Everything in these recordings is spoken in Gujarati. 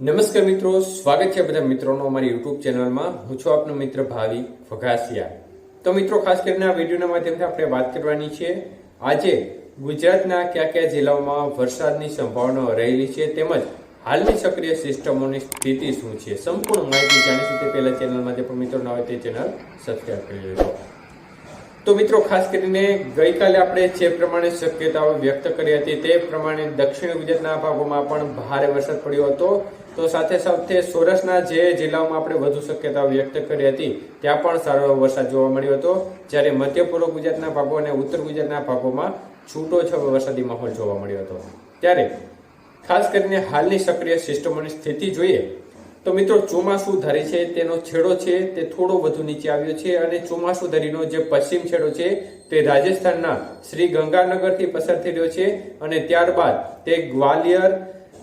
નમસ્કાર મિત્રો, સ્વાગત છે બધા મિત્રોનો અમારી યુટ્યુબ ચેનલમાં. હું છું આપનો મિત્ર ભાવિ વઘાસિયા. તો મિત્રો, ખાસ કરીને આ વિડીયોના માધ્યમથી આપણે વાત કરવાની છે, આજે ગુજરાતના કયા કયા જિલ્લાઓમાં વરસાદની સંભાવના રહેલી છે તેમજ હાલની સક્રિય સિસ્ટમોની સ્થિતિ શું છે? સંપૂર્ણ માહિતી જાણીશું તે પહેલા ચેનલમાં જે પણ મિત્રો ના હોય તે ચેનલ સબસ્ક્રાઈબ કરી લેજો. તો મિત્રો, ખાસ કરીને ગઈકાલે આપણે જે પ્રમાણે શક્યતાઓ વ્યક્ત કરી હતી તે પ્રમાણે દક્ષિણ ગુજરાતના ભાગોમાં પણ ભારે વરસાદ પડ્યો હતો. તો સાથે સાથે સૌરાષ્ટ્રના જે જિલ્લાઓમાં આપણે વધુ શક્યતાઓ વ્યક્ત કરી હતી, ત્યાં પણ સારો એવો વરસાદ જોવા મળ્યો હતો. જ્યારે મધ્ય પૂર્વ ગુજરાતના ભાગો અને ઉત્તર ગુજરાતના ભાગોમાં છૂટો છવાયો વરસાદી માહોલ જોવા મળ્યો હતો. ત્યારે ખાસ કરીને હાલની સક્રિય સિસ્ટમોની સ્થિતિ જોઈએ તો મિત્રો, ચોમાસું ધરી છે, તેનો છેડો છે, તે થોડો વધુ નીચે આવ્યો છે અને ચોમાસું ધરીનો જે પશ્ચિમ છેડો છે, તે રાજસ્થાનના શ્રી ગંગાનગરથી પસાર થઈ રહ્યો છે અને ત્યારબાદ તે ગ્વાલિયર,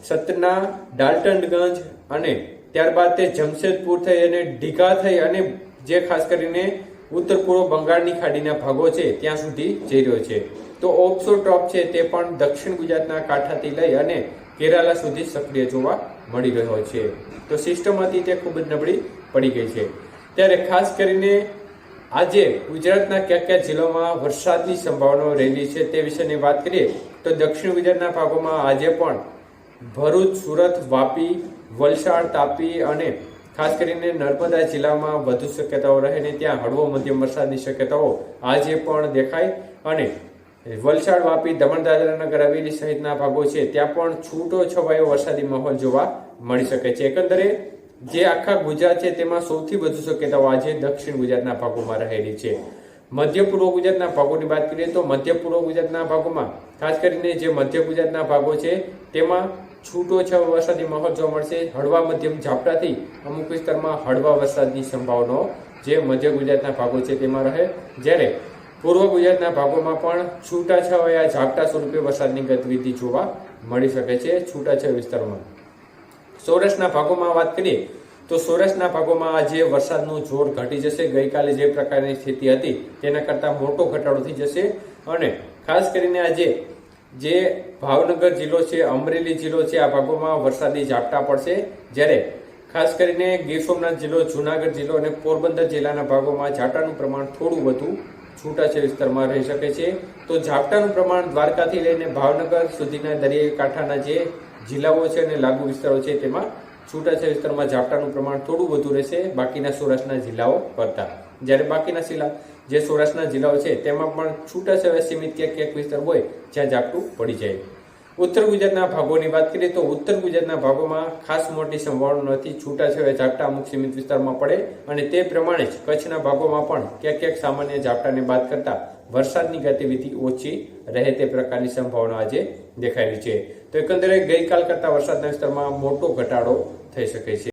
સતના, ડાલ્ટનગંજ અને ત્યારબાદ તે જમશેદપુર થઈ અને ઢીકા થઈ અને જે ખાસ કરીને ઉત્તર પૂર્વ બંગાળની ખાડીના ભાગો છે, ત્યાં સુધી જઈ રહ્યો છે. તો ઓપ્સો ટોપ છે, તે પણ દક્ષિણ ગુજરાતના કાંઠાથી લઈ અને કેરાલા સુધી સક્રિય જોવા મળી રહ્યો છે. તો સિસ્ટમ હતી તે ખૂબ જ નબળી પડી ગઈ છે. ત્યારે ખાસ કરીને આજે ગુજરાતના કયા કયા જિલ્લામાં વરસાદની સંભાવનાઓ રહેલી છે તે વિશેની વાત કરીએ, તો દક્ષિણ ગુજરાતના ભાગોમાં આજે પણ ભરૂચ, સુરત, વાપી, વલસાડ, તાપી અને ખાસ કરીને નર્મદા જિલ્લામાં વધુ શક્યતાઓ રહે ને ત્યાં હળવો મધ્યમ વરસાદની શક્યતાઓ આજે પણ દેખાય અને વલસાડ વાપી દમણ દાદરાનગર હવેલી સહિતના ભાગો છે, ત્યાં પણ છૂટો છવાયો વરસાદી માહોલ જોવા મળી શકે છે. એકંદરે, જે આખા ગુજરાત છે, તેમાં સૌથી વધુ શક્યતાઓ આજે દક્ષિણ ગુજરાતના ભાગોમાં રહેલી છે. મધ્ય પૂર્વ ગુજરાતના ભાગોની વાત કરીએ તો મધ્ય પૂર્વ ગુજરાતના ભાગોમાં, ખાસ કરીને જે મધ્ય ગુજરાતના ભાગો છે, તેમાં છૂટો છવાયો વરસાદી માહોલ જોવા મળશે. હળવા મધ્યમ ઝાપટાથી અમુક વિસ્તારમાં હળવા વરસાદની સંભાવનાઓ જે મધ્ય ગુજરાતના ભાગો છે, તેમાં રહે. જ્યારે પૂર્વ ગુજરાતના ભાગોમાં પણ છૂટાછવાયા ઝાપટા સ્વરૂપે વરસાદની ગતિવિધિ જોવા મળી શકે છે છૂટાછવાયા વિસ્તારોમાં. સૌરાષ્ટ્રના ભાગોમાં વાત કરીએ તો સૌરાષ્ટ્રના ભાગોમાં આજે વરસાદનું જોર ઘટી જશે. ગઈકાલે જે પ્રકારની સ્થિતિ હતી તેના કરતાં મોટો ઘટાડો થઈ જશે અને ખાસ કરીને આજે જે ભાવનગર જિલ્લો છે, અમરેલી જિલ્લો છે, આ ભાગોમાં વરસાદી ઝાપટા પડશે. જ્યારે ખાસ કરીને ગીર સોમનાથ જિલ્લો, જુનાગઢ જિલ્લો અને પોરબંદર જિલ્લાના ભાગોમાં ઝાપટાનું પ્રમાણ થોડું વધુ છૂટાછે વિસ્તારમાં રહી શકે છે. તો ઝાપટાનું પ્રમાણ દ્વારકાથી લઈને ભાવનગર સુધીના દરિયાઈ કાંઠાના જે જિલ્લાઓ છે અને લાગુ વિસ્તારો છે, તેમાં છૂટાછે વિસ્તારમાં ઝાપટાનું પ્રમાણ થોડું વધુ રહેશે. બાકીના સૌરાષ્ટ્રના જિલ્લાઓ કરતા જ્યારે બાકીના જિલ્લા, જે સૌરાષ્ટ્રના જિલ્લાઓ છે, તેમાં પણ છૂટાછવાયા સીમિત ક્યાંક ક્યાંક વિસ્તાર હોય, જ્યાં ઝાપટું પડી જાય. ઉત્તર ગુજરાતના ભાગોની વાત કરીએ તો ઉત્તર ગુજરાતના ભાગોમાં ખાસ મોટી સંભાવના નથી. છૂટાછવાયા ઝાપટા અમુક સીમિત વિસ્તારમાં પડે અને તે પ્રમાણે જ કચ્છના ભાગોમાં પણ ક્યાંક ક્યાંક સામાન્ય ઝાપટાને બાદ કરતા વરસાદની ગતિવિધિ ઓછી રહે તે પ્રકારની સંભાવના આજે દેખાયેલી છે. તો એકંદરે ગઈકાલ કરતા વરસાદના વિસ્તારમાં મોટો ઘટાડો થઈ શકે છે.